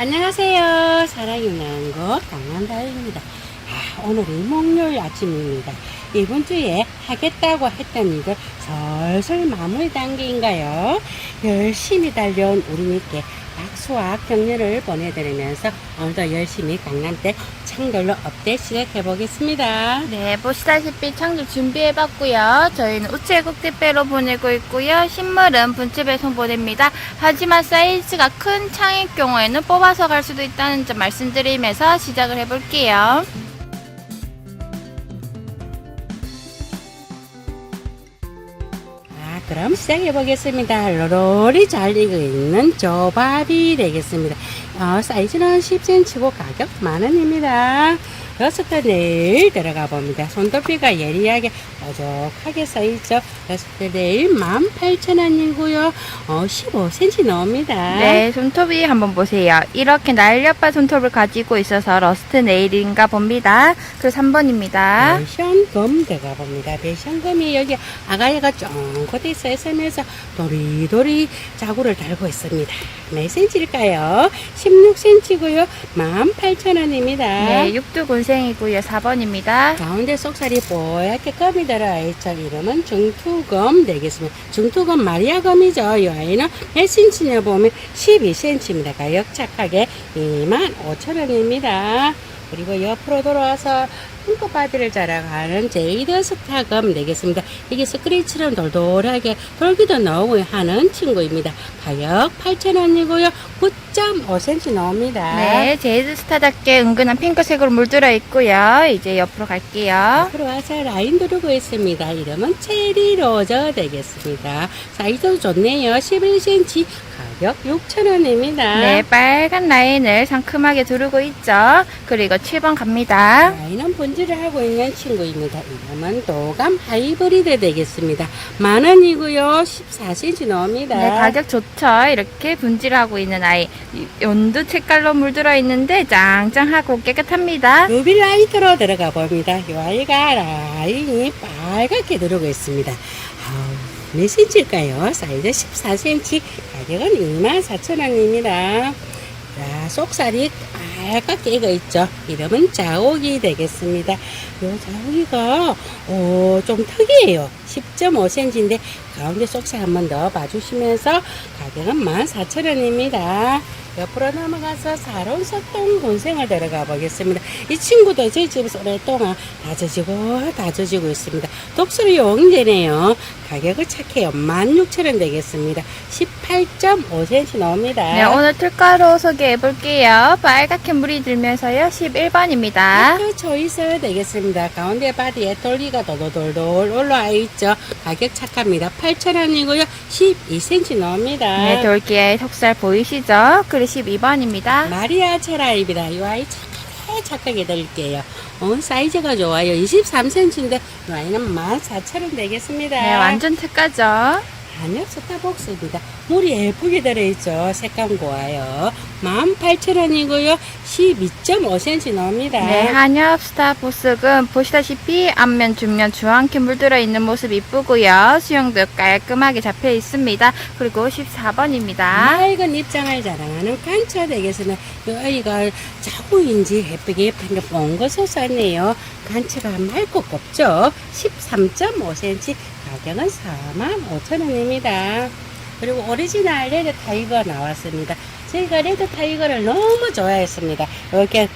안녕하세요. 사랑이 나는 강남다입니다. 아, 오늘은 목요일 아침입니다. 이번 주에 하겠다고 했던 일들 슬슬 마무리 단계인가요? 열심히 달려온 박 수와 격려를 보내드리면서 오늘도 열심히 강남대 창돌로 업데이트 시작해 보겠습니다. 네, 보시다시피 창조 준비해봤고요. 저희는 우체국 택배로 보내고 있고요. 식물은 분체 배송 보냅니다. 하지만 사이즈가 큰 창일 경우에는 뽑아서 갈 수도 있다는 점 말씀드리면서 시작을 해볼게요. 그럼 시작해 보겠습니다. 로롤이 잘 익어 있는 조밥이 되겠습니다. 어, 사이즈는 10cm고 가격 만원입니다. 여섯 대 내일 들어가 봅니다. 손도피가 예리하게 뾰족하게 써있죠. 여섯 대 내일 18,000원이고요. 어, 15cm 나옵니다. 네, 손톱이 한번 보세요. 이렇게 날렵한 손톱을 가지고 있어서 러스트 네일인가 봅니다. 그 3번입니다. 배션금 들어가 봅니다. 배션금이 여기 아가야가 쫑긋 있어 있으면서 도리도리 자구를 달고 있습니다. 몇 cm일까요? 16cm고요. 18,000원입니다. 네, 육두군생이고요. 4번입니다. 가운데 속살이 뽀얗게 검이 들어있죠. 이름은 중투검 되겠습니다. 중투검 마리아검이죠. 이 아이는 몇 cm냐 보면 12cm입니다. 가격 착하게 25,000원입니다. 그리고 옆으로 돌아와서 핑크바디를 자랑하는 제이드 스타검 되겠습니다. 이게 스크래치처럼 돌돌하게 돌기도 나오고 하는 친구입니다. 가격 8,000원이고요. 9.5cm 나옵니다. 네, 제이드스타답게 은근한 핑크색으로 물들어 있고요. 이제 옆으로 갈게요. 앞으로 와서 라인 두르고 있습니다. 이름은 체리 로저 되겠습니다. 사이즈도 좋네요. 11cm 가격 6,000원입니다. 네, 빨간 라인을 상큼하게 두르고 있죠. 그리고 7번 갑니다. 라인은 분질을 하고 있는 친구입니다. 이름은 도감 하이브리드 되겠습니다. 만 원이고요. 14cm 나옵니다. 네, 가격 좋죠. 이렇게 분질하고 있는 아이. 연두 색깔로 물들어 있는데 짱짱하고 깨끗합니다. 루비 라이트로 들어가 봅니다. 이 아이가 라인이 빨갛게 들어오고 있습니다. 아우, 몇 cm일까요? 사이즈 14cm, 가격은 24,000원입니다. 자, 속살이 빨갛게 익어 있죠. 이름은 자옥이 되겠습니다. 이 자옥이가 어, 좀 특이해요. 10.5cm인데 가운데 속살 한 번 더 봐주시면서 가격은 14,000원입니다. 옆으로 넘어가서 사론 석동 군생을 들어가 보겠습니다. 이 친구도 저희 집에서 오랫동안 다져지고 다져지고 있습니다. 독수리 용제네요. 가격을 착해요. 16,000원 되겠습니다. 18.5cm 나옵니다. 네, 오늘 틀가루 소개해 볼게요. 빨갛게 물이 들면서요. 11번입니다. 그 초이스 되겠습니다. 가운데 바디에 돌기가 도도돌돌 올라와 있죠. 가격 착합니다. 8,000원이고요. 12cm 나옵니다. 네, 돌기의 속살 보이시죠? 그리고 12번입니다. 마리아 체라입니다. 이 아이 착하게 착하게 드릴게요. 어, 사이즈가 좋아요. 23cm인데 이 아이는 14,000원 되겠습니다. 네, 완전 특가죠. 한엽 스타벅스입니다. 물이 예쁘게 들어있죠. 색감 좋아요. 18,000원이고요. 12.5cm 나옵니다. 네, 한엽 스타 보습은 보시다시피 앞면, 뒷면 주황게 물들어 있는 모습 이쁘고요. 수영도 깔끔하게 잡혀 있습니다. 그리고 14번입니다. 맑은 입장을 자랑하는. 이 아이가 자구인지 예쁘게 예쁘게 뻥거서 쌌네요. 간차가 맑고 곱죠. 13.5cm 가격은 45,000원입니다. 그리고 오리지널 레드 타이거 나왔습니다. 저희가 레드 타이거를 너무 좋아했습니다. 이렇게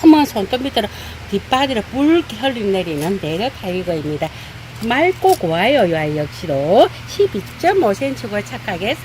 검은 손톱 밑으로 뒷바디를 붉게 흘리내리는 레드 타이거입니다. 맑고 고와요, 이 아이 역시도. 12.5cm고 착하게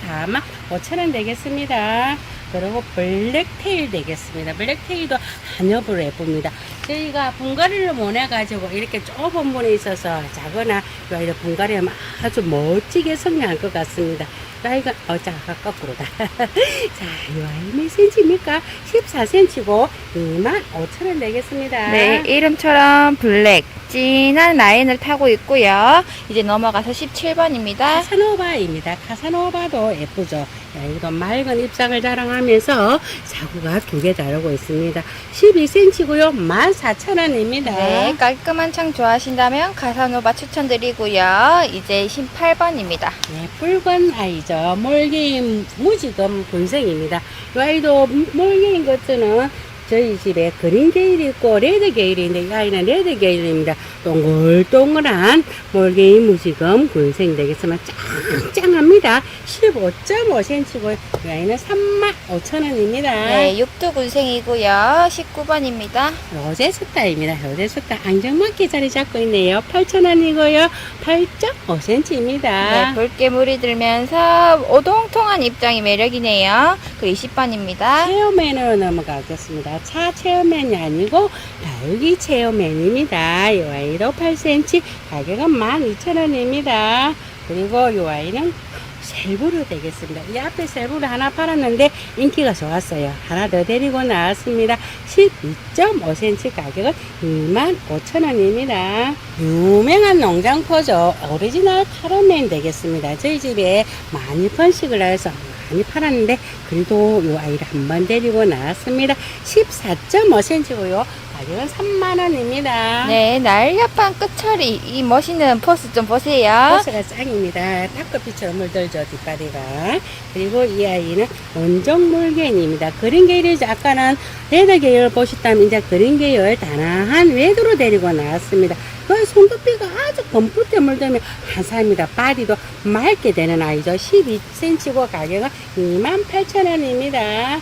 45,000원 되겠습니다. 그리고 블랙테일 되겠습니다. 블랙테일도 한엽으로 예쁩니다. 저희가 분갈이를 못해가지고 이렇게 좁은 문에 있어서 작거나 이 아이를 분갈이하면 아주 멋지게 성장할 것 같습니다. 이 아이가, 어, 자, 거꾸로다. 자, 이 아이 몇 cm입니까? 14cm고 25,000원 되겠습니다. 네, 이름처럼 블랙. 진한 라인을 타고 있고요. 이제 넘어가서 17번입니다. 카사노바입니다. 카사노바도 예쁘죠. 여기도 맑은 입장을 자랑하면서 자구가 두개 다르고 있습니다. 12cm고요. 14,000원입니다. 네, 깔끔한 창 좋아하신다면 가사노바 추천드리고요. 이제 18번입니다. 네, 붉은 아이죠. 몰개인 무지금 군생입니다. 이 아이도 몰개인 것들은 저희 집에 그린 게일이 있고 레드 게일이 있는데 이 아이는 레드 게일입니다. 동글동글한 몰개인 무지금 군생 되겠지만 짱짱합니다. 15.5cm고 이 아이는 35,000원입니다. 네, 육두 군생이고요. 19번입니다. 로제스타입니다. 로제스타 안정맞게 자리 잡고 있네요. 8,000원이고요. 8.5cm입니다. 네, 붉게 물이 들면서 오동통한 입장이 매력이네요. 그 20번입니다. 체어맨으로 넘어가겠습니다. 차 체어맨이 아니고 다육이 체어맨입니다. 이 아이도 8cm 가격은 12,000원입니다. 그리고 이 아이는 셀브로 되겠습니다. 이 앞에 셀브를 하나 팔았는데 인기가 좋았어요. 하나 더 데리고 나왔습니다. 12.5cm 가격은 25,000원입니다. 유명한 농장포죠. 오리지널 카라멜 되겠습니다. 저희 집에 많이 번식을 해서 많이 팔았는데 그래도 이 아이를 한번 데리고 나왔습니다. 14.5cm고요. 가격은 3만원입니다. 네, 날렵한 끝처리. 이 멋있는 포스 좀 보세요. 버스가 짱입니다. 탁커피처럼 물들죠, 뒷다리가. 그리고 이 아이는 원종 물개입니다. 그린 계열이죠. 아까는 레드 계열 보셨다면 이제 그린 계열 단아한 외도로 데리고 나왔습니다. 그 손톱비가 아주 검붉게 물들면 한사입니다. 바디도 맑게 되는 아이죠. 12cm고 가격은 28,000원입니다.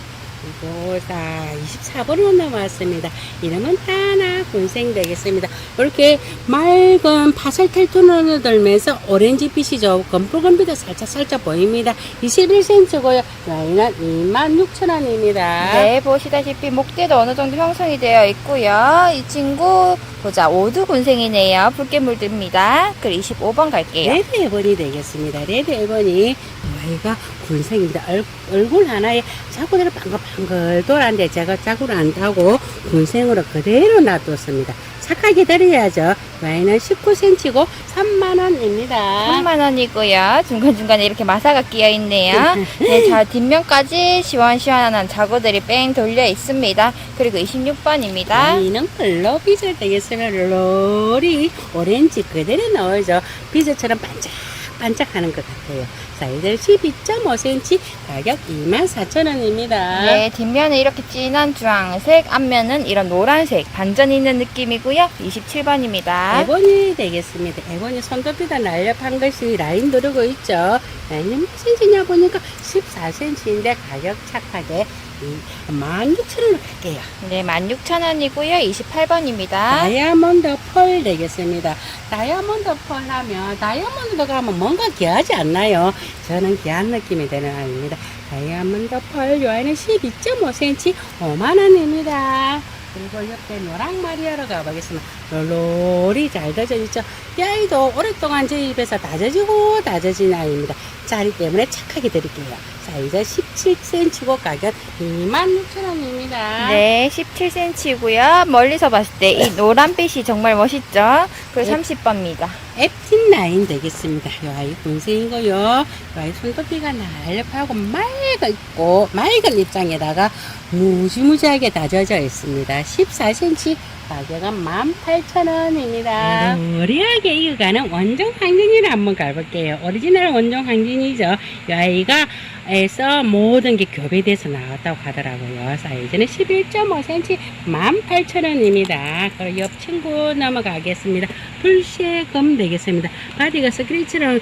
그리고 자 24번으로 넘어왔습니다. 이름은 하나 군생 되겠습니다. 이렇게 맑은 파슬텔 톤을 들면서 오렌지 빛이죠. 검붉은빛도 살짝 살짝 보입니다. 21cm고요. 라인은 26,000원입니다. 네, 보시다시피 목대도 어느 정도 형성이 되어 있고요. 이 친구 보자 오두군생이네요. 붉게 물듭니다. 그리고 25번 갈게요. 레드 1번이 되겠습니다. 레드 1번이 아이가 군생입니다. 얼, 얼굴 하나에 자구대로 방글방글 돌았는데 제가 자구를 안 타고 군생으로 그대로 놔뒀습니다. 착하게 드려야죠. 와인은 19cm고 3만원입니다. 3만 원이고요. 중간중간에 이렇게 마사가 끼어 있네요. 네, 자 뒷면까지 시원시원한 자구들이 뺑 돌려 있습니다. 그리고 26번입니다. 와인은 컬러 비즈 되겠으면 롤이 오렌지 그대로 나오죠. 비즈처럼 반짝 반짝하는 것 같아요. 사이즈 12.5cm 가격 24,000원입니다. 네, 뒷면은 이렇게 진한 주황색, 앞면은 이런 노란색 반전 있는 느낌이고요. 27번입니다. 에보니 되겠습니다. 에보니 손톱이다 날렵한 것이 라인 두르고 있죠. 라인이 몇 cm냐 보니까 14cm인데 가격 착하게 16,000원으로 갈게요. 네, 16,000원이고요. 28번입니다. 다이아몬드 펄 되겠습니다. 다이아몬드 펄 하면 다이아몬드 가면 뭔가 귀하지 않나요? 저는 귀한 느낌이 드는 아이입니다. 다이아몬드 펄 요아이는 12.5cm 5만원입니다. 그리고 옆에 노랑 마리아로 가보겠습니다. 롤롤이 잘 다져 있죠. 이 아이도 오랫동안 저희 집에서 다져지고 다져진 아이입니다. 짜리 때문에 착하게 드릴게요. 사이즈 17cm고 가격 26,000원입니다. 네, 17cm고요. 멀리서 봤을 때 이 노란빛이 정말 멋있죠? 네. 30번입니다. 앱틴 라인 되겠습니다. 요 아이 군생이고요. 요 아이 손톱이가 날렵하고 맑고 맑은 입장에다가 무지무지하게 다져져 있습니다. 14cm 가격은 18,000원입니다. 머리하게 익어가는 원종 항진이를 한번 가볼게요. 오리지널 원종 항진이죠. 이 아이가 에서 모든 게 교배돼서 나왔다고 하더라고요. 사이즈는 11.5cm 18,000원입니다. 그리고 옆 친구 넘어가겠습니다. 불쉐금 되겠습니다. 바디가 스크래치랑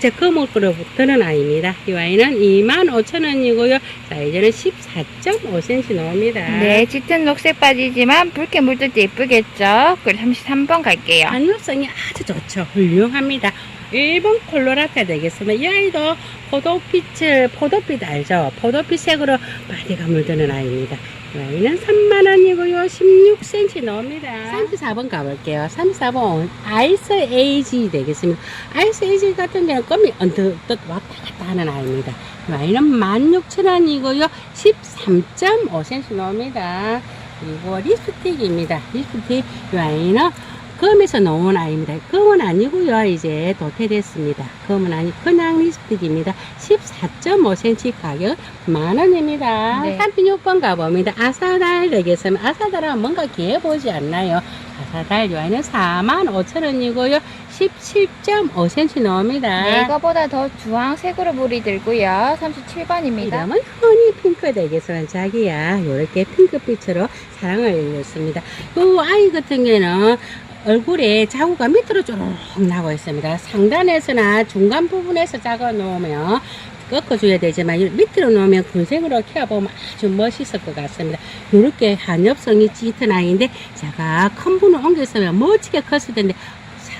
쫙쫙 거목으로 붙는 아이입니다. 이 아이는 25,000원이고요. 사이즈는 14.5cm 나옵니다. 네, 짙은 녹색 바지지만 붉게 물들 때 예쁘겠죠? 그리고 33번 갈게요. 안육성이 아주 좋죠. 훌륭합니다. 일본 콜로라타 되겠습니다. 이 아이도 포도빛을, 포도빛 알죠? 포도빛 색으로 바디가 물드는 아이입니다. 이 아이는 3만원이고요. 16cm 나옵니다. 34번 가볼게요. 34번 아이스 에이지 되겠습니다. 아이스 에이지 같은 경우는 껌이 언뜻 왔다 갔다 하는 아이입니다. 이 아이는 16,000원이고요. 13.5cm 나옵니다. 그리고 립스틱입니다. 립스틱 이 아이는 검에서 나온 아이입니다. 검은 아니고요. 이제 도태됐습니다. 검은 아니 그냥 립스틱입니다. 14.5cm 가격 만 원입니다. 네. 36번 가봅니다. 아사달 되겠습니다. 아사달은 뭔가 귀해 보이지 않나요? 아사달 요아이는 4만 5천 원이고요. 17.5cm 나옵니다. 네, 이거보다 더 주황색으로 물이 들고요. 37번입니다. 이름은 허니 핑크 되겠어요. 자기야, 이렇게 핑크빛으로 사랑을 일렸습니다. 이 아이 같은 경우는 얼굴에 자구가 밑으로 쭉 나고 있습니다. 상단에서나 중간 부분에서 작아 놓으면 꺾어줘야 되지만 이 밑으로 놓으면 군색으로 키워보면 아주 멋있을 것 같습니다. 이렇게 한엽성이 짙은 아이인데 제가 큰 분을 옮겼으면 멋지게 컸을 텐데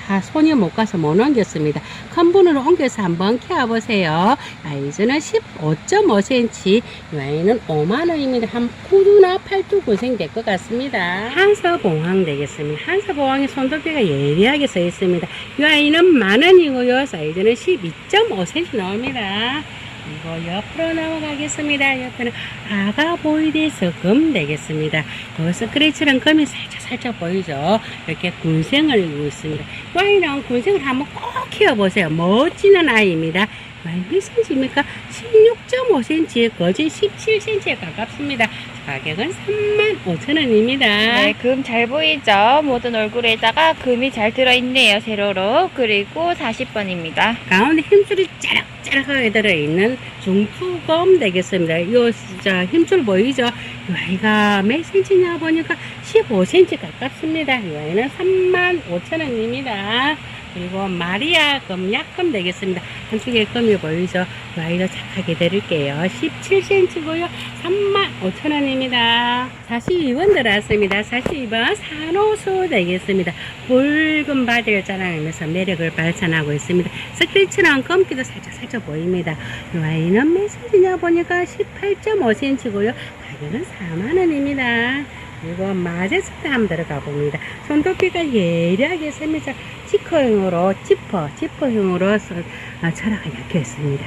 사, 손이 못 가서 못 옮겼습니다. 큰 분으로 옮겨서 한번 키워보세요. 아이즈는 15.5cm, 이 아이는 5만원입니다. 한 구두나 팔두 고생 될 것 같습니다. 한서봉황 되겠습니다. 한서봉황의 손톱비가 예리하게 서 있습니다. 이 아이는 만원이고요. 사이즈는 12.5cm 나옵니다. 이거 옆으로 넘어가겠습니다. 옆에는 아가 보이드에서 금 되겠습니다. 요 스크래치랑 금이 살짝 살짝 보이죠? 이렇게 군생을 이루고 있습니다. 이 아이는 군생을 한번 꼭 키워보세요. 멋지는 아이입니다. 몇 cm입니까? 16.5cm, 거진 17cm에 가깝습니다. 가격은 35,000원입니다. 네, 금 잘 보이죠? 모든 얼굴에다가 금이 잘 들어있네요, 세로로. 그리고 40번입니다. 가운데 힘줄이 짜락짜락하게 들어있는 중투검 되겠습니다. 요 진짜 힘줄 보이죠? 이 아이가 몇 cm냐 보니까 15cm 가깝습니다. 이 아이는 35,000원입니다. 그리고 마리아 금, 약금 되겠습니다. 한쪽에 금이 보이죠? 이 아이도 착하게 드릴게요. 17cm고요. 35,000원입니다. 42번 들어왔습니다. 42번 산호수 되겠습니다. 붉은 바디를 자랑하면서 매력을 발산하고 있습니다. 스크래치랑 검기도 살짝 살짝 보입니다. 이 아이는 몇 cm냐 보니까 18.5cm고요. 가격은 4만원입니다. 그리고 마제스트 한번 들어가 봅니다. 손톱비가 예리하게 세면서 지커형으로 지퍼, 지퍼형으로 서- 아, 철화가 엮여 있습니다.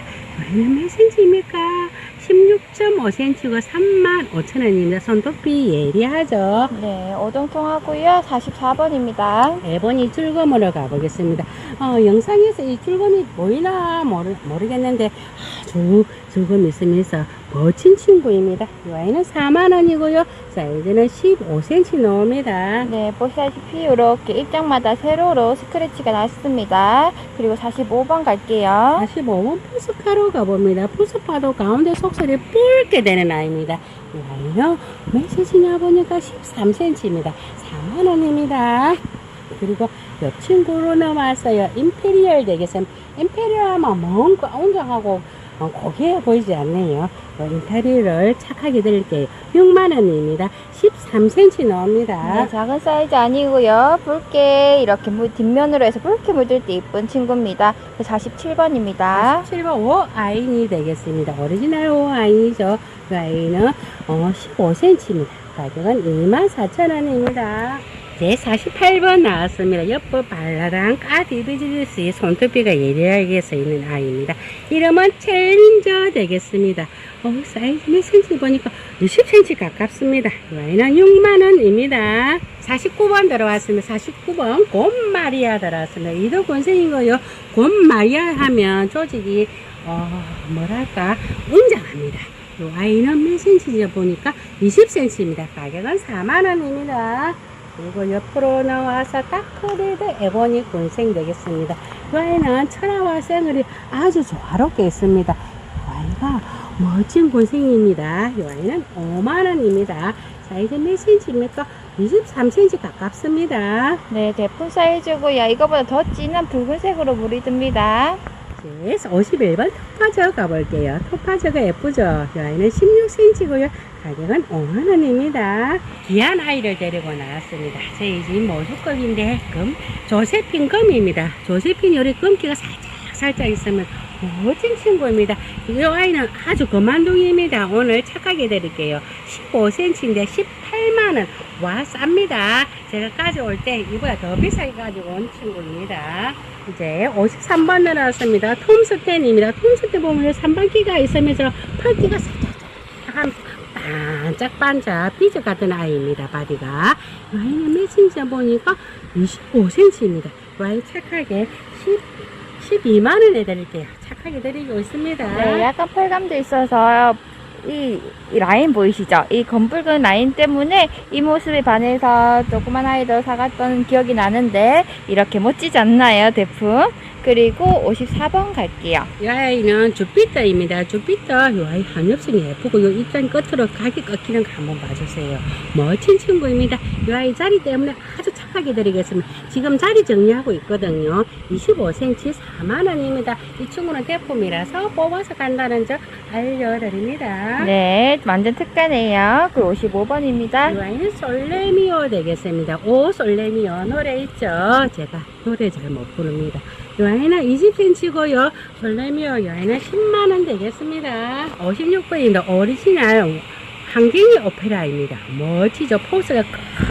이는 몇 cm입니까? 16.5cm고 35,000원입니다. 손톱비 예리하죠? 네, 오동통하고요. 44번입니다. 에보니 줄검으로 가보겠습니다. 어, 영상에서 이 줄검이 보이나 모르, 모르겠는데 아주 줄검이 있으면서 멋진 친구입니다. 이 아이는 4만원이고요. 사이즈는 15cm 나옵니다. 네, 보시다시피 이렇게 입장마다 세로로 스크래치가 났습니다. 그리고 45번 갈게요. 45번 푸스파로 가봅니다. 푸스파도 가운데 속살이 붉게 되는 아이입니다. 이 아이는 몇 cm냐 보니까 13cm입니다. 4만원입니다. 그리고 옆 친구로 넘어왔어요. 임페리얼 되겠습니다. 임페리얼 하면 뭔가 웅장하고 어, 고귀해 보이지 않네요. 어, 인테리어를 착하게 드릴게요. 6만원입니다. 13cm 나옵니다. 네, 작은 사이즈 아니고요. 붉게 이렇게 물, 뒷면으로 해서 붉게 물들 때 이쁜 친구입니다. 47번입니다. 7번 5 아인이 되겠습니다. 오리지널 5 아인이죠. 그 아이는 어, 15cm입니다. 가격은 24,000원입니다. 제 48번 나왔습니다. 옆부 발라랑 까디비지스의 손톱비가 예리하게 서 있는 아이입니다. 이름은 챌린저 되겠습니다. 어, 사이즈 몇 cm 보니까 60cm 가깝습니다. 이 아이는 6만원입니다. 49번 들어왔습니다. 49번 곰마리아 들어왔습니다. 이도 권생인 거요. 곰마리아 하면 조직이 어, 뭐랄까 웅장합니다. 이 아이는 몇 cm인지 보니까 20cm입니다. 가격은 4만원입니다. 그리고 옆으로 나와서 다크레드 에보니 군생 되겠습니다. 이 아이는 철화와 생얼이 아주 조화롭게 있습니다. 이 아이가 멋진 군생입니다. 이 아이는 5만원입니다. 사이즈 몇 cm입니까? 23cm 가깝습니다. 네, 대품 사이즈고요. 이거보다 더 진한 붉은색으로 물이 듭니다. 네, 51번 토파저 가볼게요. 토파저가 예쁘죠? 이 아이는 16cm고요. 가격은 5만원입니다. 귀한 아이를 데리고 나왔습니다. 저희 집 모주급인데 금, 조세핀 금입니다. 조세핀 요리 금기가 살짝 살짝 있으면 멋진 친구입니다. 이 아이는 아주 그만둥입니다. 오늘 착하게 드릴게요. 15cm인데 18만원. 와, 쌉니다. 제가 가져올 때 이보다 더 비싸게 가지고 온 친구입니다. 이제 53번 나왔습니다. 톰스텐입니다. 톰스텐 보면 3반기가 있으면서 펄기가 살짝 하면서 반짝 반짝 비즈 같은 아이입니다. 바디가 이 아이는 매칭자 보니까 25cm입니다. 이 아이 착하게 10, 12만 원에 드릴게요. 착하게 드리고 있습니다. 네, 약간 펄감도 있어서 이, 이 라인 보이시죠? 이 검붉은 라인 때문에 이 모습에 반해서 조그만 아이들 사갔던 기억이 나는데 이렇게 멋지지 않나요, 대품? 그리고 54번 갈게요. 이 아이는 주피터입니다. 주피터 이 아이 한엽성이 예쁘고 요 입장 끝으로 각이 꺾이는 거 한번 봐주세요. 멋진 친구입니다. 이 아이 자리 때문에 아주 착하게 드리겠습니다. 지금 자리 정리하고 있거든요. 25cm 4만 원입니다. 이 친구는 대품이라서 뽑아서 간다는 점 알려드립니다. 네, 완전 특가네요. 그리고 55번입니다. 이 아이는 솔레미오 되겠습니다. 오 솔레미오 노래 있죠? 제가 노래 잘 못 부릅니다. 이 아이는 20cm고요. 솔레미오 이 아이는 10만원 되겠습니다. 56번입니다. 오리지널 한갱이 오페라입니다. 멋지죠? 포스가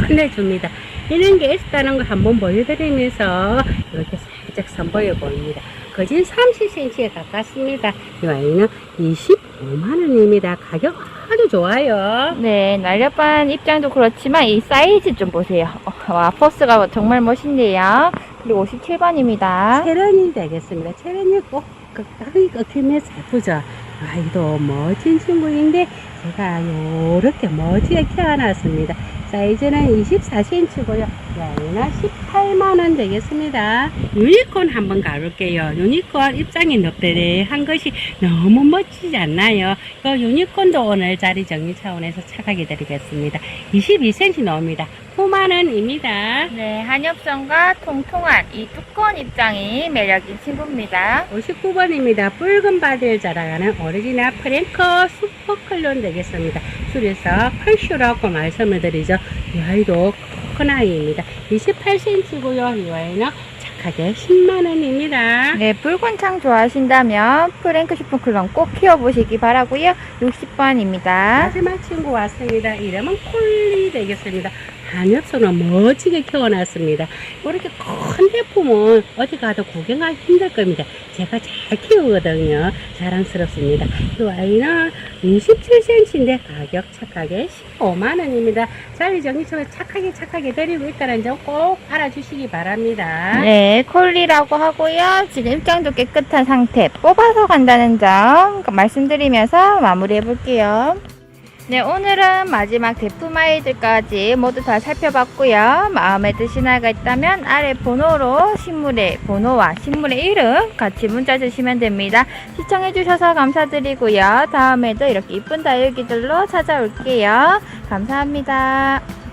끝내줍니다. 이런 게 있다는 거 한번 보여드리면서 이렇게 살짝 선보여 보입니다. 거진 30cm에 가깝습니다. 이 아이는 25만원입니다. 가격 아주 좋아요. 네, 날렵한 입장도 그렇지만 이 사이즈 좀 보세요. 어, 와, 포스가 정말 멋있네요. 그리고 57번입니다. 체련이 되겠습니다. 체련이 꼭 끝까지 꺾이면서 예쁘죠. 아이도 멋진 친구인데 제가 요렇게 멋지게 키워놨습니다. 사이즈는 24cm고요. 양이는 18만원 되겠습니다. 유니콘 한번 가볼게요. 유니콘 입장이 넙대대한 것이 너무 멋지지 않나요? 이 유니콘도 오늘 자리 정리 차원에서 착하게 드리겠습니다. 22cm 나옵니다. 9만원입니다. 네, 한엽선과 통통한 이 두꺼운 입장이 매력인 친구입니다. 59번 입니다. 붉은 바디를 자랑하는 오리지널 프랭커 슈퍼클론 되겠습니다. 줄여서 펄슈라고 말씀을 드리죠. 이 아이도 큰 아이입니다. 28cm고요. 이 아이는 착하게 10만원입니다. 네, 붉은 창 좋아하신다면 프랭크 슈퍼클론 꼭 키워보시기 바라고요 60번입니다. 마지막 친구 왔습니다. 이름은 콜리 되겠습니다. 한엽소는 멋지게 키워놨습니다. 이렇게 큰 제품은 어디 가도 구경하기 힘들 겁니다. 제가 잘 키우거든요. 자랑스럽습니다. 이 아이는 27cm인데 가격 착하게 15만원입니다. 자리 정리처럼 착하게 착하게 드리고 있다는 점 꼭 알아주시기 바랍니다. 네, 콜리라고 하고요. 지금 입장도 깨끗한 상태 뽑아서 간다는 점 말씀드리면서 마무리해 볼게요. 네, 오늘은 마지막 대품 아이들까지 모두 다 살펴봤고요. 마음에 드신 아이가 있다면 아래 번호로 식물의 번호와 식물의 이름 같이 문자 주시면 됩니다. 시청해주셔서 감사드리고요. 다음에도 이렇게 이쁜 다육이들로 찾아올게요. 감사합니다.